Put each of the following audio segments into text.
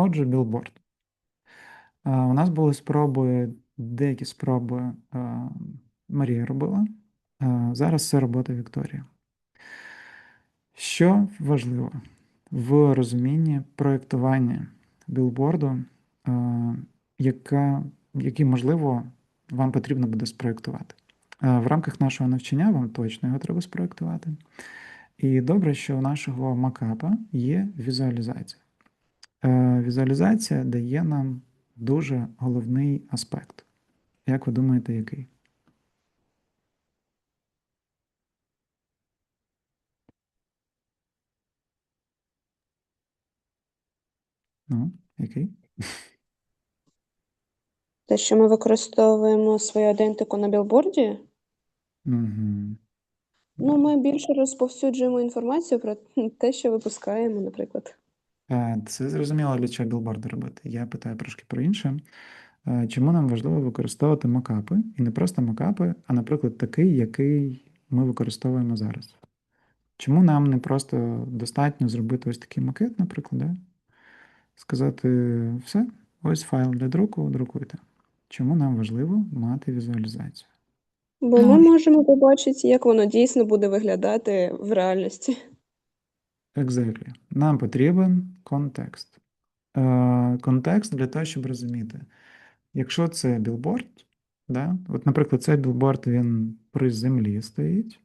Отже, білборд. У нас були спроби, деякі спроби Марія робила. Зараз це робота Вікторії. Що важливо в розумінні проєктування білборду, яка, який, можливо, вам потрібно буде спроєктувати. В рамках нашого навчання вам точно його треба спроєктувати. І добре, що у нашого макапа є візуалізація. Візуалізація дає нам дуже головний аспект. Як ви думаєте, який? Ну, який? Те, що ми використовуємо свою ідентику на білборді, Угу. ну, ми більше розповсюджуємо інформацію про те, що випускаємо, наприклад. Це зрозуміло, для чого білборди робити. Я питаю трошки про інше. Е, Чому нам важливо використовувати макапи? І не просто макапи, а, наприклад, такий, який ми використовуємо зараз. Чому нам не просто достатньо зробити ось такий макет, наприклад, да? сказати все, ось файл для друку, друкуйте. Чому нам важливо мати візуалізацію? Бо ми можемо побачити, як воно дійсно буде виглядати в реальності. Exactly. Нам потрібен контекст. Е, Контекст для того, щоб розуміти, якщо це білборд, да? от, наприклад, цей білборд він при землі стоїть.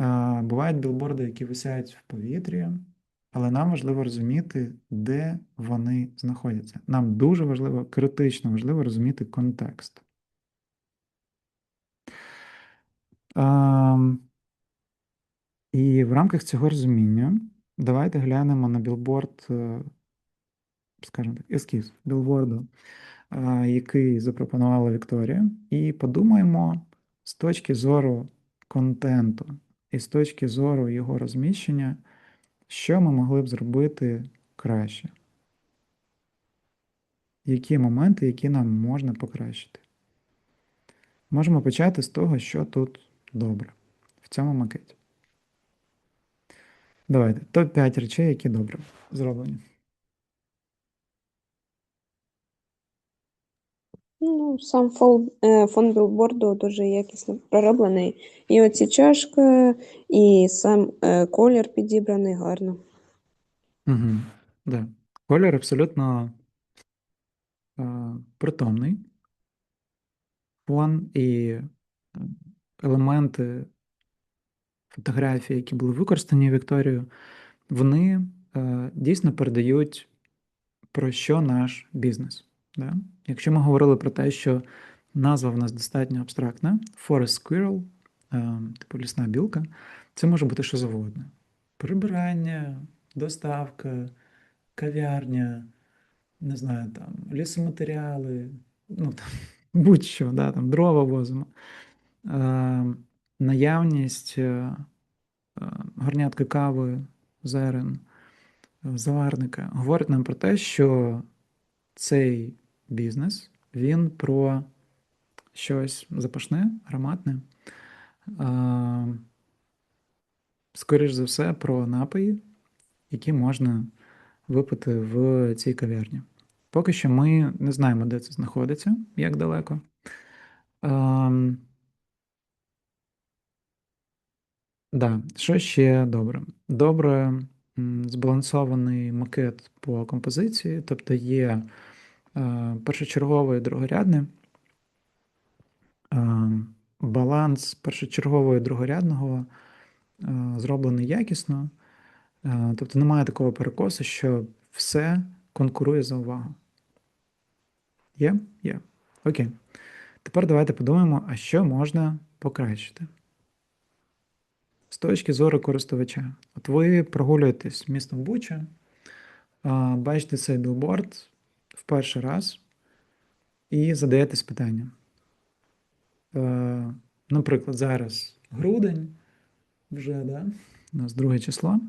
Е, Бувають білборди, які висять в повітрі, але нам важливо розуміти, де вони знаходяться. Нам дуже важливо, критично важливо розуміти контекст. Ем, І в рамках цього розуміння давайте глянемо на білборд, е, скажімо так, ескіз білборду, е, який запропонувала Вікторія, і подумаємо з точки зору контенту і з точки зору його розміщення, що ми могли б зробити краще. Які моменти, які нам можна покращити. Можемо почати з того, що тут добре в цьому макеті. Давайте. Топ-5 речей, які добре зроблені. Ну, сам фон, е, фон білборду дуже якісно пророблений. І оці чашки, і сам е, колір підібраний гарно. Угу. Да. Колір абсолютно е, притомний. Фон і е, елементи фотографії, які були використані Вікторією, вони е, дійсно передають про що наш бізнес. Да? Якщо ми говорили про те, що назва в нас достатньо абстрактна, Forest Squirrel, е, типу лісна білка, це може бути що завгодно. Прибирання, доставка, кав'ярня, не знаю, там, лісоматеріали, ну, там, будь-що, да, там, дрова возимо. Наявність е, е, горнятки кави, зерен, е, заварника говорить нам про те, що цей бізнес він про щось запашне, ароматне. Скоріш за все, про напої, які можна випити в цій кав'ярні. Поки що ми не знаємо, де це знаходиться, як далеко. Ем, Да, що ще добре? Добре збалансований макет по композиції, тобто є е, першочергове другорядне. Е, баланс першочергового і другорядного е, зроблений якісно. Е, тобто немає такого перекосу, що все конкурує за увагу. Є? Є. Окей. Тепер давайте подумаємо, а що можна покращити. З точки зору користувача. От ви прогулюєтесь містом Буча, бачите цей білборд в перший раз і задаєтесь питанням. Е, Наприклад, зараз грудень, вже, да? у нас друге число.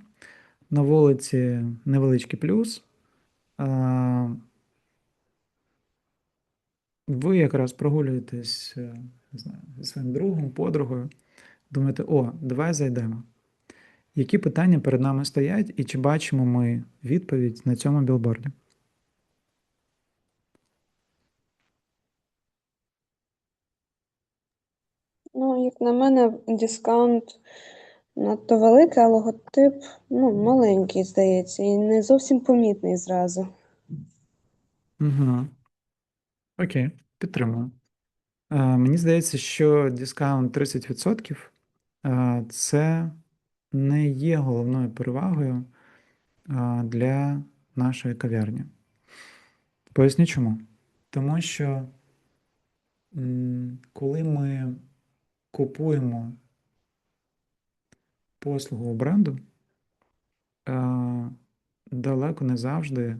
На вулиці невеличкий плюс. Ви якраз прогулюєтесь е, не знаю, зі своїм другом, подругою думати, о, давай зайдемо. Які питання перед нами стоять, і чи бачимо ми відповідь на цьому білборді? Ну, як на мене, дискаунт надто великий, а логотип ну, маленький, здається, і не зовсім помітний зразу. Угу. Окей, підтримую. Е, Мені здається, що дискаунт 30% це не є головною перевагою е, для нашої кав'ярні. Поясню чому. Тому що коли ми купуємо послугу бренду, е, далеко не завжди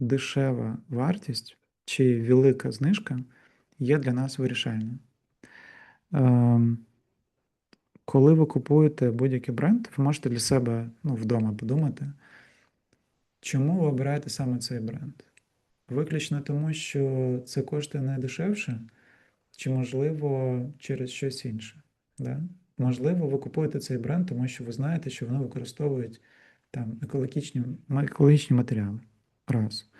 дешева вартість чи велика знижка є для нас вирішальною. Коли ви купуєте будь-який бренд, ви можете для себе ну, вдома подумати, чому ви обираєте саме цей бренд? Виключно тому, що це коштує найдешевше, чи, можливо, через щось інше. Да? Можливо, ви купуєте цей бренд, тому що ви знаєте, що вони використовують там екологічні, екологічні матеріали. Раз.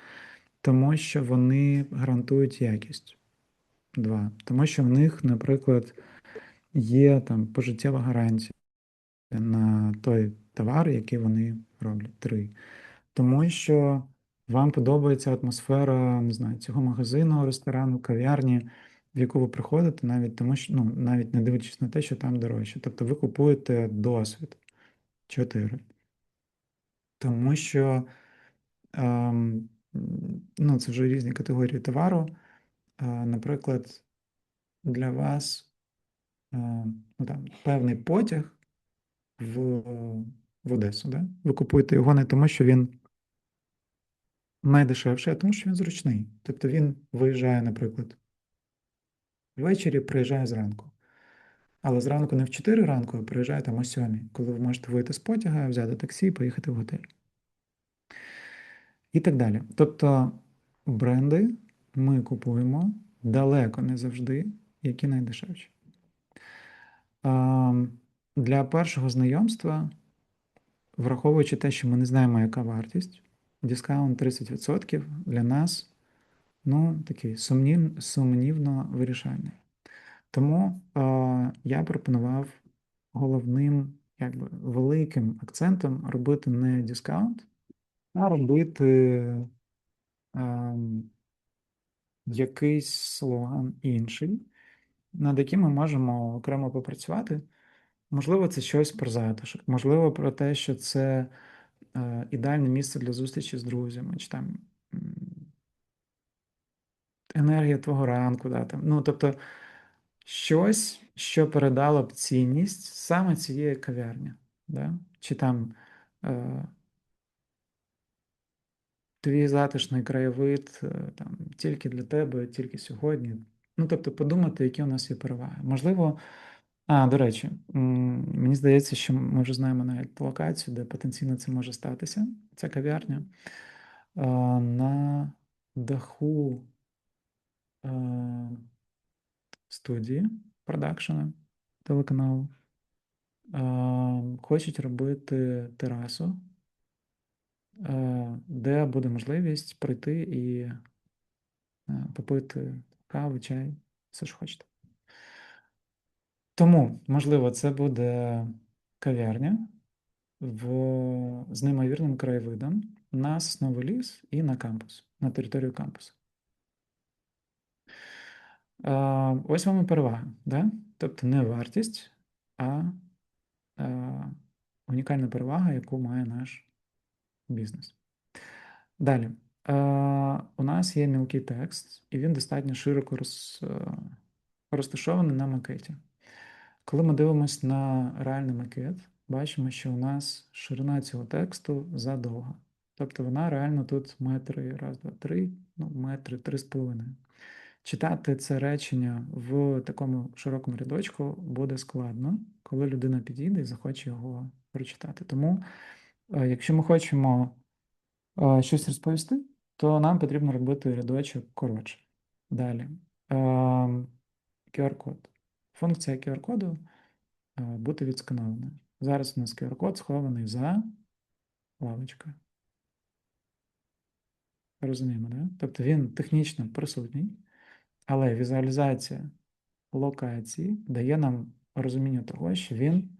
Тому що вони гарантують якість. Два. Тому що в них, наприклад, є там пожиттєва гарантія на той товар, який вони роблять. Три. Тому що вам подобається атмосфера, не знаю, цього магазину, ресторану, кав'ярні, в яку ви приходите, навіть тому що ну, навіть не дивлячись на те, що там дорожче. Тобто ви купуєте досвід. Чотири. Тому що ем, ну, це вже різні категорії товару. Е, Наприклад, для вас ну, там, певний потяг в, в Одесу. Да? Ви купуєте його не тому, що він найдешевший, а тому, що він зручний. Тобто він виїжджає, наприклад, ввечері, приїжджає зранку. Але зранку не в 4 ранку, а приїжджає там о 7, коли ви можете вийти з потяга, взяти таксі і поїхати в готель. І так далі. Тобто бренди ми купуємо далеко не завжди, які найдешевші. Для першого знайомства, враховуючи те, що ми не знаємо, яка вартість, дискаунт 30% для нас ну, такий сумнів, сумнівно вирішальний. Тому е, я пропонував головним, якби великим акцентом робити не дискаунт, а робити е, якийсь слоган інший, над яким ми можемо окремо попрацювати. Можливо, це щось про затишок, можливо, про те, що це е, ідеальне місце для зустрічі з друзями, чи там енергія твого ранку, да, там. Ну, тобто, щось, що передало б цінність саме цієї кав'ярні, да? чи там е, твій затишний краєвид е, там, тільки для тебе, тільки сьогодні. Ну, тобто, подумати, які у нас є переваги. Можливо, а, до речі, мені здається, що ми вже знаємо навіть локацію, де потенційно це може статися. Це кав'ярня на даху студії продакшена телеканалу. Хочуть робити терасу, де буде можливість прийти і попити каву, чай, все що хочете. Тому, можливо, це буде кав'ярня в, з неймовірним краєвидом на сосновий ліс і на кампус, на територію кампусу. Ось вам і перевага, да? Тобто не вартість, а унікальна перевага, яку має наш бізнес. Далі. Е, У нас є мілкий текст, і він достатньо широко роз, е, розташований на макеті. Коли ми дивимося на реальний макет, бачимо, що у нас ширина цього тексту задовга. Тобто вона реально тут метри, раз, два, три, ну, метри, три з половиною. Читати це речення в такому широкому рядочку буде складно, коли людина підійде і захоче його прочитати. Тому, е, якщо ми хочемо щось розповісти, то нам потрібно робити рядочок коротше. Далі. Ем, QR-код. Функція QR-коду е, бути відсканованою. Зараз у нас QR-код схований за лавочкою. Розуміємо, да? Тобто він технічно присутній, але візуалізація локації дає нам розуміння того, що він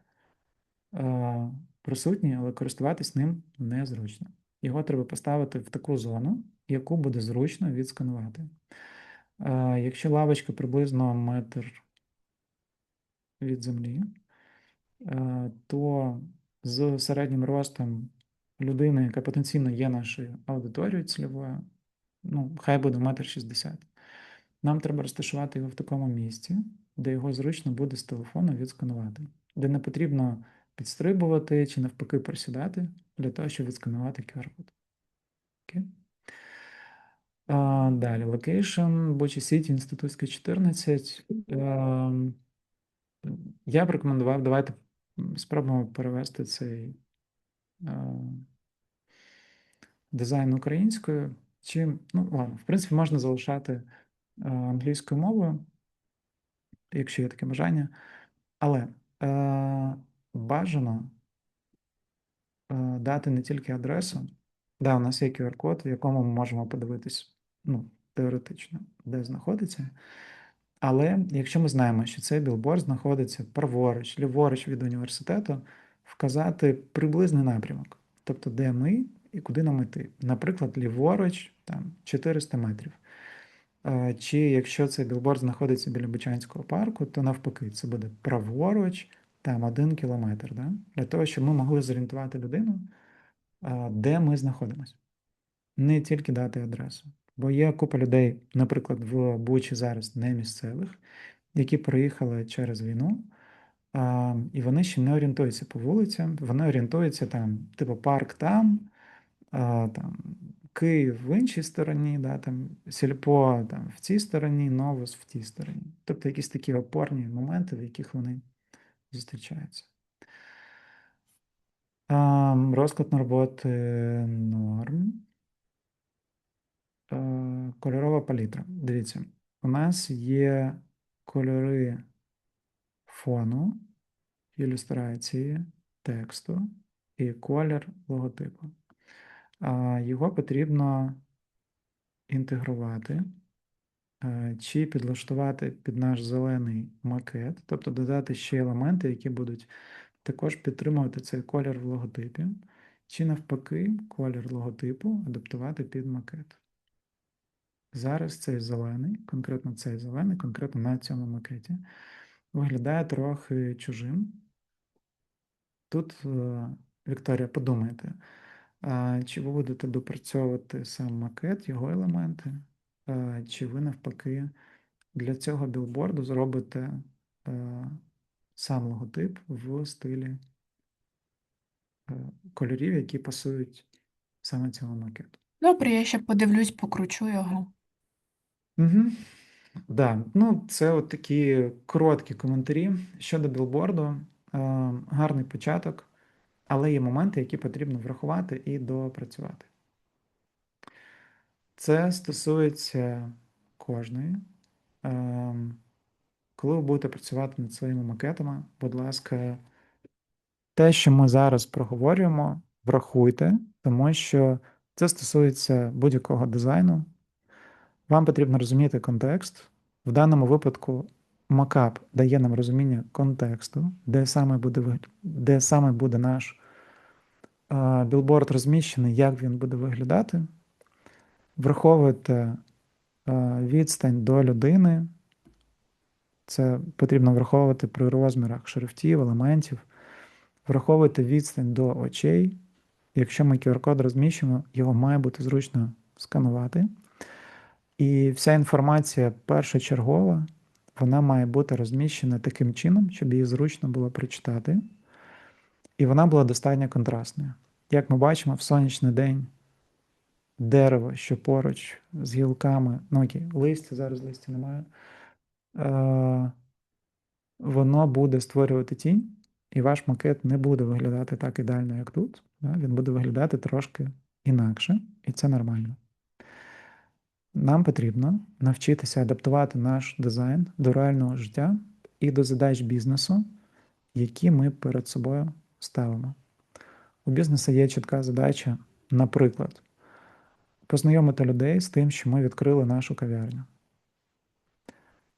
е, присутній, але користуватись ним незручно. Його треба поставити в таку зону, яку буде зручно відсканувати. Якщо лавочка приблизно метр від землі, то з середнім ростом людини, яка потенційно є нашою аудиторією цільовою, ну, хай буде метр шістдесят. Нам треба розташувати його в такому місці, де його зручно буде з телефону відсканувати, де не потрібно підстрибувати чи навпаки присідати для того, щоб відсканувати QR-код. Окей? А, далі, локейшн, Бочі Сіті, Інститутська 14. Ем, я б рекомендував, давайте спробуємо перевести цей е, дизайн українською. Чи, ну, ладно, в принципі, можна залишати е, англійською мовою, якщо є таке бажання. Але е, бажано дати не тільки адресу. Да, у нас є QR-код, в якому ми можемо подивитись, ну, теоретично, де знаходиться. Але якщо ми знаємо, що цей білборд знаходиться праворуч, ліворуч від університету, вказати приблизний напрямок, тобто де ми і куди нам йти. Наприклад, ліворуч там 400 метрів. Е, Чи якщо цей білборд знаходиться біля Бучанського парку, то навпаки, це буде праворуч, там один кілометр, да? для того, щоб ми могли зорієнтувати людину, де ми знаходимося. Не тільки дати адресу. Бо є купа людей, наприклад, в Бучі зараз не місцевих, які приїхали через війну, і вони ще не орієнтуються по вулицям, вони орієнтуються там, типу, парк там, там Київ в іншій стороні, да, там, Сільпо там, в цій стороні, Новос в тій стороні. Тобто якісь такі опорні моменти, в яких вони зустрічаються. Розклад на роботи норм. Е, Кольорова палітра. Дивіться, у нас є кольори фону, ілюстрації, тексту і колір логотипу. Його потрібно інтегрувати е, чи підлаштувати під наш зелений макет, тобто додати ще елементи, які будуть також підтримувати цей колір в логотипі, чи навпаки, колір логотипу адаптувати під макет. Зараз цей зелений, конкретно цей зелений, конкретно на цьому макеті, виглядає трохи чужим. Тут, е, Вікторія, подумайте, чи ви будете допрацьовувати сам макет, його елементи, чи ви навпаки для цього білборду зробите е, сам логотип в стилі е, кольорів, які пасують саме цьому макету. Добре, я ще подивлюсь, покручу його. Угу. Да, ну це от такі короткі коментарі щодо білборду. Е, гарний початок, але є моменти, які потрібно врахувати і допрацювати. Це стосується кожної. Е, коли ви будете працювати над своїми макетами, будь ласка, те, що ми зараз проговорюємо, врахуйте, тому що це стосується будь-якого дизайну. Вам потрібно розуміти контекст. В даному випадку макап дає нам розуміння контексту, де саме буде, де саме буде наш а, білборд розміщений, як він буде виглядати. Враховуйте відстань до людини. Це потрібно враховувати при розмірах шрифтів, елементів. Враховуйте відстань до очей. Якщо ми QR-код розміщуємо, його має бути зручно сканувати. І вся інформація першочергова, вона має бути розміщена таким чином, щоб її зручно було прочитати. І вона була достатньо контрастною. Як ми бачимо, в сонячний день дерево, що поруч з гілками, ну окей, листя, зараз листя немає, е, воно буде створювати тінь, і ваш макет не буде виглядати так ідеально, як тут. Да? Він буде виглядати трошки інакше, і це нормально. Нам потрібно навчитися адаптувати наш дизайн до реального життя і до задач бізнесу, які ми перед собою ставимо. У бізнесу є чітка задача, наприклад, познайомити людей з тим, що ми відкрили нашу кав'ярню.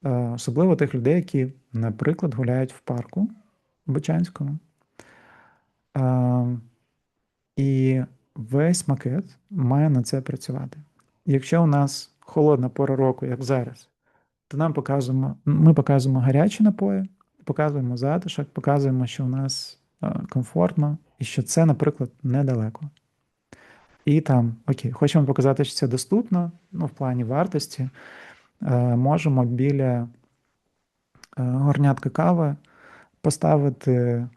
Е, Особливо тих людей, які, наприклад, гуляють в парку Бучанському. Е, І весь макет має на це працювати. Якщо у нас холодна пора року, як зараз, то нам показуємо, ми показуємо гарячі напої, показуємо затишок, показуємо, що у нас е, комфортно і що це, наприклад, недалеко. І там, окей, хочемо показати, що це доступно, ну, в плані вартості. Е, можемо біля е, горнятка кави поставити, е,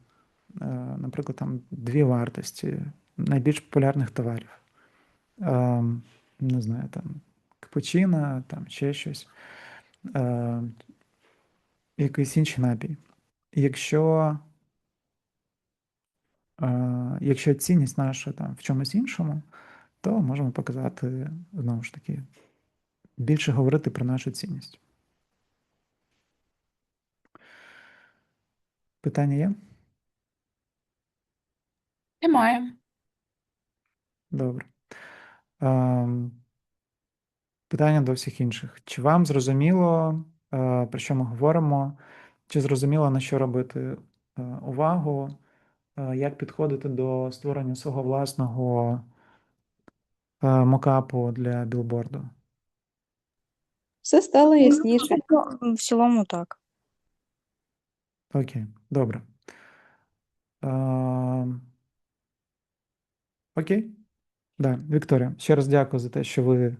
наприклад, там дві вартості найбільш популярних товарів. Не знаю, там капучино, там ще щось, якийсь інший напій. Якщо, якщо цінність наша там в чомусь іншому, то можемо показати знову ж таки більше говорити про нашу цінність. Питання є? Немає. Добре. Ем, Питання до всіх інших. Чи вам зрозуміло, е, про що ми говоримо? Чи зрозуміло, на що робити е, увагу? Е, Як підходити до створення свого власного е, мокапу для білборду? Все стало ясніше. Ну, В цілому так. Окей, добре. Ем, Окей. Да, Вікторія, ще раз дякую за те, що ви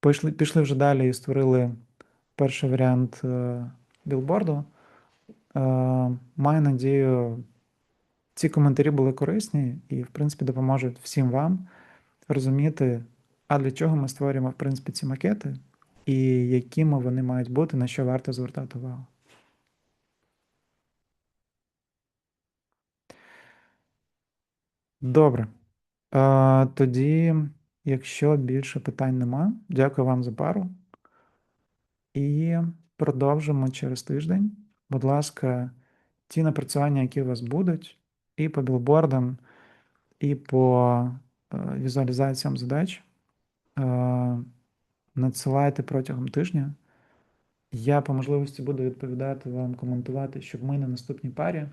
пішли, пішли вже далі і створили перший варіант е, білборду. Е, маю надію, ці коментарі були корисні і, в принципі, допоможуть всім вам розуміти, а для чого ми створюємо, в принципі, ці макети, і якими вони мають бути, на що варто звертати увагу. Добре. Е, тоді, якщо більше питань нема, дякую вам за пару. І продовжимо через тиждень. Будь ласка, ті напрацювання, які у вас будуть, і по білбордам, і по е, візуалізаціям задач, е, надсилайте протягом тижня. Я по можливості буду відповідати вам, коментувати, щоб ми на наступній парі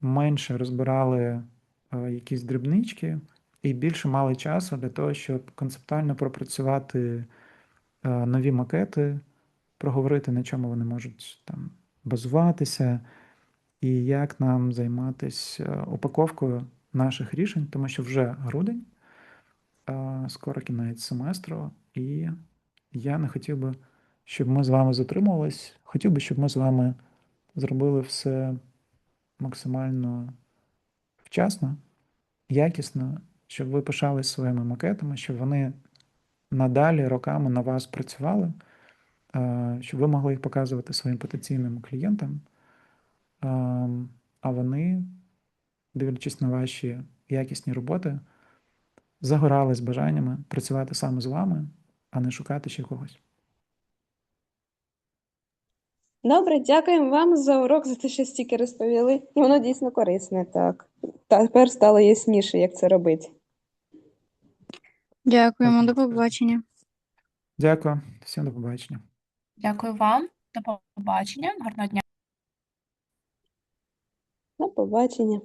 менше розбирали е, якісь дрібнички і більше мали часу для того, щоб концептуально пропрацювати е, нові макети, проговорити, на чому вони можуть там базуватися, і як нам займатися упаковкою наших рішень, тому що вже грудень, е, скоро кінець семестру, і я не хотів би, щоб ми з вами затримувались. Хотів би, щоб ми з вами зробили все максимально вчасно, якісно, щоб ви пишались своїми макетами, щоб вони надалі роками на вас працювали, е, щоб ви могли їх показувати своїм потенційним клієнтам, е, а вони, дивлячись на ваші якісні роботи, загорали з бажаннями працювати саме з вами, а не шукати ще когось. Добре, дякуємо вам за урок, за те, що стільки розповіли. І воно дійсно корисне, так. Тепер стало ясніше, як це робити. Дякуємо, до побачення. Дякую, всім до побачення. Дякую вам. До побачення. Гарного дня. Побачення.